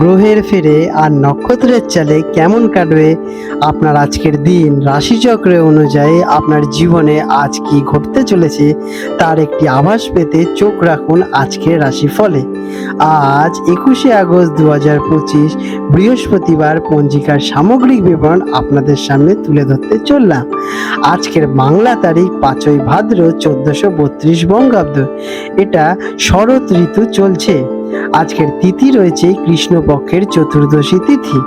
গ্রহের ফেরে আর নক্ষত্রের চালে কেমন কাটবে? আপনার আজকের দিন রাশিচক্র অনুযায়ী আপনার জীবনে আজ কি ঘটতে চলেছে? তার একটি আভাস পেতে চোখ রাখুন আজকের রাশিফলে। আজ একুশে আগস্ট দু হাজার পঁচিশ, বৃহস্পতিবার পঞ্জিকার সামগ্রিক বিবরণ আপনাদের সামনে তুলে ধরতে চললাম। আজকের বাংলা তারিখ পাঁচই ভাদ্র চোদ্দশো বত্রিশ বঙ্গাব্দ। এটা শরৎ ঋতু চলছে। আজকের তিথি রয়েছে কৃষ্ণপক্ষের চতুর্দশী তিথি।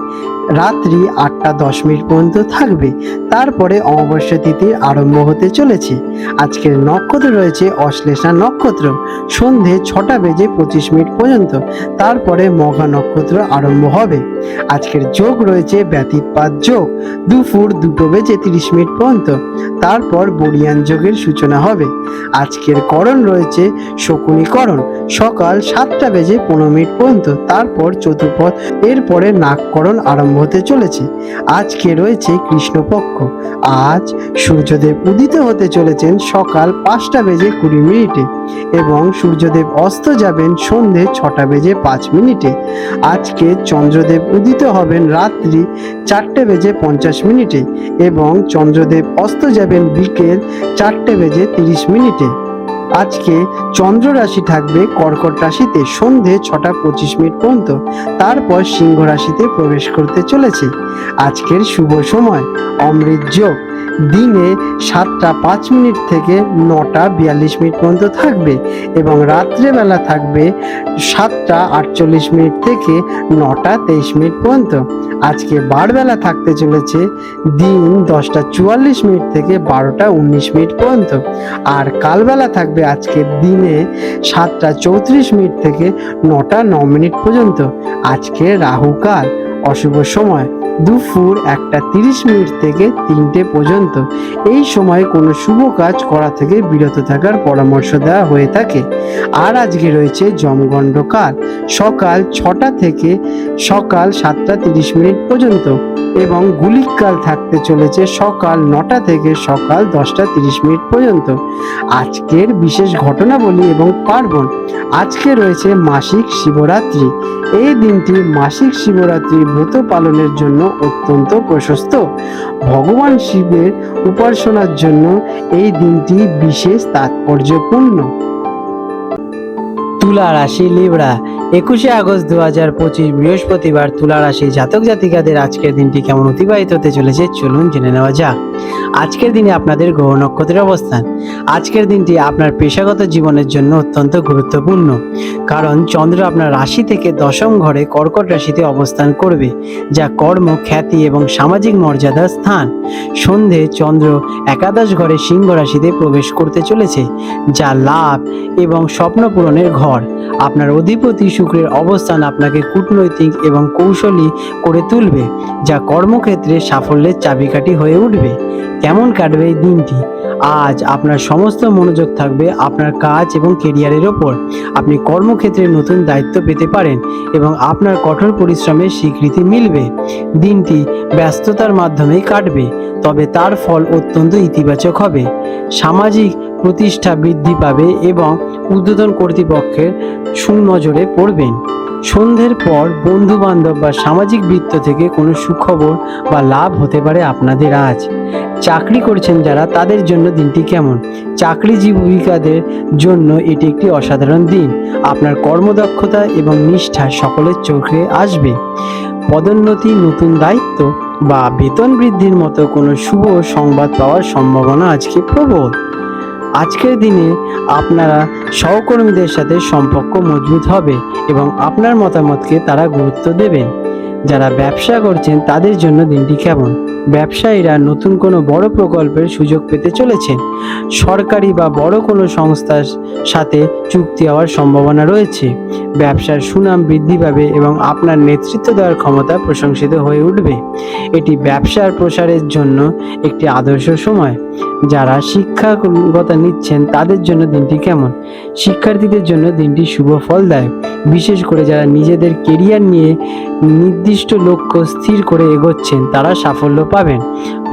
রাত্রি আটটা দশ মিনিট পর্যন্ত থাকবে। তারপরে অমাবস্যা তিথির আরম্ভ হতে চলেছে। আজকের নক্ষত্র রয়েছে অশ্লেষা নক্ষত্র। সন্ধে ছটা বেজে পঁচিশ মিনিট পর্যন্ত। তারপরে মঘা নক্ষত্র আরম্ভ হবে। আজকের যোগ রয়েছে ব্যতীতপাত যোগ। দুপুর দুটো বেজে তিরিশ মিনিট পর্যন্ত। তারপর বরিয়ান যোগের সূচনা হবে। আজকের করণ রয়েছে শকুনীকরণ। সকাল সাতটা বেজে পনেরো মিনিট পর্যন্ত। তারপর চতুর্পথ এরপরে নাগকরণ আরম্ভ হতে চলেছে। আজকে রয়েছে কৃষ্ণপক্ষ। আজ সূর্যদেব উদিত হতে চলেছেন সকাল পাঁচটা বেজে কুড়ি মিনিটে এবং সূর্যদেব অস্ত যাবেন সন্ধে ছটা বেজে পাঁচ মিনিটে। আজকে চন্দ্রদেব উদিত হবেন রাত্রি চারটে বেজে পঞ্চাশ মিনিটে এবং চন্দ্রদেব অস্ত যাবেন বিকেল চারটে বেজে তিরিশ মিনিটে। আজকে চন্দ্র রাশি থাকবে কর্কট রাশিতে, সন্ধে ছটা পঁচিশ মিনিট পর্যন্ত। তারপর সিংহ রাশিতে প্রবেশ করতে চলেছে। আজকের শুভ সময়, অমৃত যোগ। দিনে সাতটা পাঁচ মিনিট থেকে নটা বিয়াল্লিশ মিনিট পর্যন্ত থাকবে এবং রাত্রেবেলা থাকবে সাতটা আটচল্লিশ মিনিট থেকে নটা তেইশ মিনিট পর্যন্ত। আজকে বারবেলা থাকতে চলেছে দিন দশটা চুয়াল্লিশ মিনিট থেকে বারোটা উনিশ মিনিট পর্যন্ত। আর কালবেলা থাকবে আজকে দিনে সাতটা চৌত্রিশ মিনিট থেকে নটা ন মিনিট পর্যন্ত। আজকে রাহুকাল অশুভ সময়। দুপুর একটা তিরিশ মিনিট থেকে তিনটে পর্যন্ত। এই সময় কোনো শুভ কাজ করা থেকে বিরত থাকার পরামর্শ দেওয়া হয়ে থাকে। আর আজকে রয়েছে জমগণ্ড কাল সকাল ছটা থেকে সকাল সাতটা তিরিশ মিনিট পর্যন্ত এবং গুলিককাল থাকতে চলেছে সকাল নটা থেকে সকাল দশটা তিরিশ মিনিট পর্যন্ত। আজকের বিশেষ ঘটনাবলী এবং পার্বণ। আজকে রয়েছে মাসিক শিবরাত্রি। এই দিনটি মাসিক শিবরাত্রি ব্রত পালনের জন্য অত্যন্ত প্রশস্ত। ভগবান শিবের উপাসনার জন্য এই দিনটি বিশেষ তাৎপর্যপূর্ণ। তুলা রাশি লিবড়া, একুশে আগস্ট দু হাজার পঁচিশ বৃহস্পতিবার তুলা রাশি জাতক জাতিকাদের আজকের দিনটি কেমন অতিবাহিত হতে চলেছে, চলুন জেনে নেওয়া যাক। আজকের দিনে আপনাদের গ্রহ নক্ষত্রের অবস্থান। আজকের দিনটি আপনার পেশাগত জীবনের জন্য অত্যন্ত গুরুত্বপূর্ণ। কারণ চন্দ্র আপনার রাশি থেকে দশম ঘরে কর্কট রাশিতে অবস্থান করবে, যা কর্ম, খ্যাতি এবং সামাজিক মর্যাদার স্থান। সন্ধে চন্দ্র একাদশ ঘরে সিংহ রাশিতে প্রবেশ করতে চলেছে, যা লাভ এবং স্বপ্ন পূরণের ঘর। আপনার অধিপতি শুক্রের অবস্থান আপনাকে কূটনৈতিক এবং কৌশলী করে তুলবে, যা কর্মক্ষেত্রে সাফল্যের চাবিকাঠি হয়ে উঠবে। কেমন কাটবে এই দিনটি? আজ আপনার সমস্ত মনোযোগ থাকবে আপনার কাজ এবং কেরিয়ারের ওপর। আপনি কর্মক্ষেত্রে নতুন দায়িত্ব পেতে পারেন এবং আপনার কঠোর পরিশ্রমের স্বীকৃতি মিলবে। দিনটি ব্যস্ততার মাধ্যমেই কাটবে, তবে তার ফল অত্যন্ত ইতিবাচক হবে। সামাজিক প্রতিষ্ঠা বৃদ্ধি পাবে এবং উদ্বোধন কর্তৃপক্ষের সুনজরে পড়বেন। সন্ধ্যের পর বন্ধু বান্ধব বা সামাজিক বৃত্ত থেকে কোনো সুখবর বা লাভ হতে পারে আপনাদের আজ। চাকরি করছেন যারা, তাদের জন্য দিনটি কেমন? চাকরিজীবিকাদের জন্য এটি একটি অসাধারণ দিন। আপনার কর্মদক্ষতা এবং নিষ্ঠা সকলের চোখে আসবে। পদোন্নতি, নতুন দায়িত্ব বা বেতন বৃদ্ধির মতো কোনো শুভ সংবাদ পাওয়ার সম্ভাবনা আজকে প্রবল। আজকের দিনে আপনারা সহকর্মীদের সাথে সম্পর্ক মজবুত হবে এবং আপনার মতামতকে তারা গুরুত্ব দেবেন। যারা ব্যবসা করছেন তাদের জন্য দিনটি কেমন? ব্যবসায়ীরা নতুন কোনো বড় প্রকল্পের সুযোগ পেতে চলেছেন? সরকারি বা বড় কোনো সংস্থার সাথে চুক্তি হওয়ার সম্ভাবনা রয়েছে? ব্যবসার সুনাম বৃদ্ধি পাবে এবং আপনার নেতৃত্ব দেওয়ার ক্ষমতা প্রশংসিত হয়ে উঠবে। এটি ব্যবসার প্রসারের জন্য একটি আদর্শ সময়। যারা শিক্ষাগতা নিচ্ছেন, তাদের জন্য দিনটি কেমন? শিক্ষার্থীদের জন্য দিনটি শুভ ফলদায়ক। বিশেষ করে যারা নিজেদের কেরিয়ার নিয়ে নির্দিষ্ট লক্ষ্য স্থির করে এগোচ্ছেন, তারা সাফল্য পাবেন।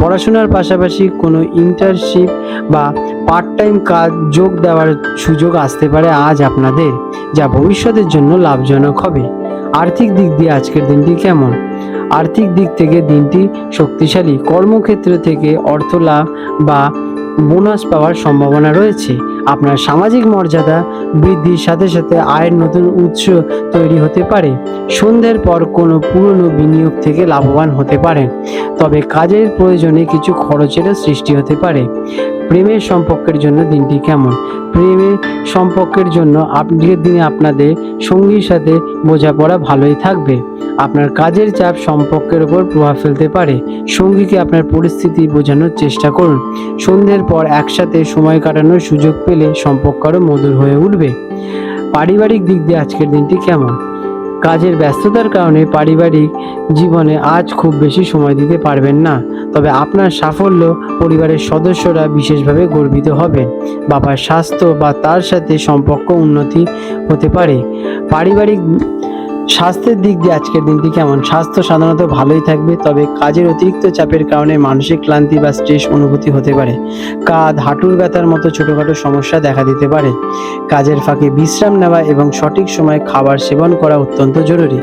পড়াশোনার পাশাপাশি কোনো ইন্টার্নশিপ বা পার্ট টাইম কাজ যোগ দেওয়ার সুযোগ আসতে পারে আজ আপনাদের, যা ভবিষ্যতের জন্য লাভজনক হবে। আর্থিক দিক দিয়ে আজকের দিনটি কেমন? আর্থিক দিক থেকে দিনটি শক্তিশালী। কর্মক্ষেত্র থেকে অর্থ লাভ বা বোনাস পাওয়ার সম্ভাবনা রয়েছে। আপনার সামাজিক মর্যাদা বৃদ্ধির সাথে সাথে আয়ের নতুন উৎস তৈরি হতে পারে। সন্ধ্যের পর কোনো পুরনো বিনিয়োগ থেকে লাভবান হতে পারেন তবে কাজের প্রয়োজনে কিছু খরচেরও সৃষ্টি হতে পারে। প্রেমের সম্পর্কের জন্য দিনটি কেমন? প্রেমের সম্পর্কের জন্য আজকের দিনে আপনাদের সঙ্গীর সাথে বোঝাপড়া ভালোই থাকবে। আপনার কাজের চাপ সম্পর্কের ওপর প্রভাব ফেলতে পারে। সঙ্গীকে আপনার পরিস্থিতি বোঝানোর চেষ্টা করুন। সন্ধ্যের পর একসাথে সময় কাটানোর সুযোগ পেলে সম্পর্ক আরও মধুর হয়ে উঠবে। পারিবারিক দিক দিয়ে আজকের দিনটি কেমন? কাজের ব্যস্ততার কারণে পারিবারিক জীবনে আজ খুব বেশি সময় দিতে পারবেন না। তবে আপনার সাফল্য পরিবারের সদস্যরা বিশেষভাবে গর্বিত হবেন। বাবার স্বাস্থ্য বা তার সাথে সম্পর্ক উন্নতি হতে পারে। পারিবারিক স্বাস্থ্যের দিক দিয়ে আজকের দিনটি কেমন? স্বাস্থ্য সাধারণত ভালোই থাকবে, তবে কাজের অতিরিক্ত চাপের কারণে মানসিক ক্লান্তি বা স্ট্রেস অনুভূতি হতে পারে। কাঁধ, হাঁটুর ব্যথার মতো ছোটোখাটো সমস্যা দেখা দিতে পারে। কাজের ফাঁকে বিশ্রাম নেওয়া এবং সঠিক সময়ে খাবার সেবন করা অত্যন্ত জরুরি।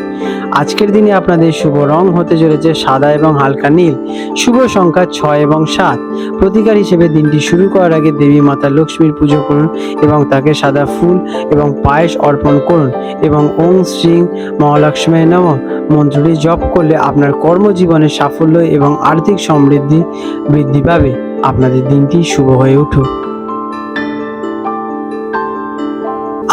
আজকের দিনে আপনাদের শুভ রং হতে চলেছে সাদা এবং হালকা নীল। শুভ সংখ্যা ছয় এবং সাত। প্রতিকার হিসেবে দিনটি শুরু করার আগে দেবী মাতা লক্ষ্মীর পুজো করুন এবং তাকে সাদা ফুল এবং পায়েস অর্পণ করুন এবং ওং শ্রী মহালক্ষ্মী নম মন্ত্রটি জপ করলে আপনার কর্মজীবনে সাফল্য এবং আর্থিক সমৃদ্ধি বৃদ্ধি পাবে। আপনাদের দিনটি শুভ হয়ে উঠুক।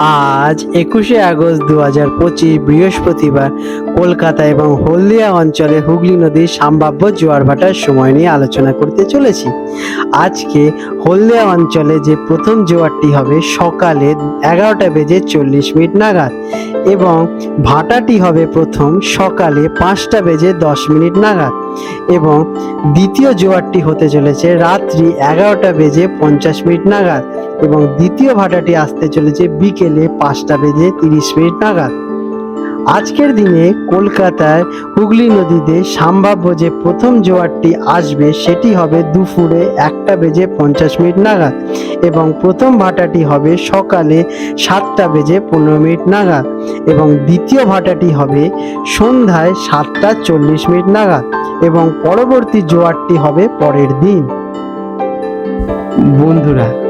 আজ একুশে আগস্ট দু হাজার পঁচিশ বৃহস্পতিবার কলকাতা এবং হলদিয়া অঞ্চলে হুগলি নদীর সম্ভাব্য জোয়ার ভাটার সময় নিয়ে আলোচনা করতে চলেছি। আজকে হলদিয়া অঞ্চলে যে প্রথম জোয়ারটি হবে সকালে এগারোটা বেজে চল্লিশ মিনিট নাগাদ এবং ভাটাটি হবে প্রথম সকালে পাঁচটা বেজে দশ মিনিট নাগাদ। এবং দ্বিতীয় জোয়ারটি হতে চলেছে রাত্রি এগারোটা বেজে পঞ্চাশ মিনিট নাগাদ এবং দ্বিতীয় ভাটাটি আসতে চলেছে বিকেলে পাঁচটা বেজে তিরিশ মিনিট নাগাদ। আজকের দিনে কলকাতায় হুগলি নদীতে সম্ভাব্য যে প্রথম জোয়ারটি আসবে, সেটি হবে দুপুরে একটা বেজে পঞ্চাশ মিনিট নাগাদ এবং প্রথম ভাটাটি হবে সকালে সাতটা বেজে পনেরো মিনিট নাগাদ এবং দ্বিতীয় ভাটাটি হবে সন্ধ্যায় সাতটা চল্লিশ মিনিট নাগাদ এবং পরবর্তী জোয়ারটি হবে পরের দিন। বন্ধুরা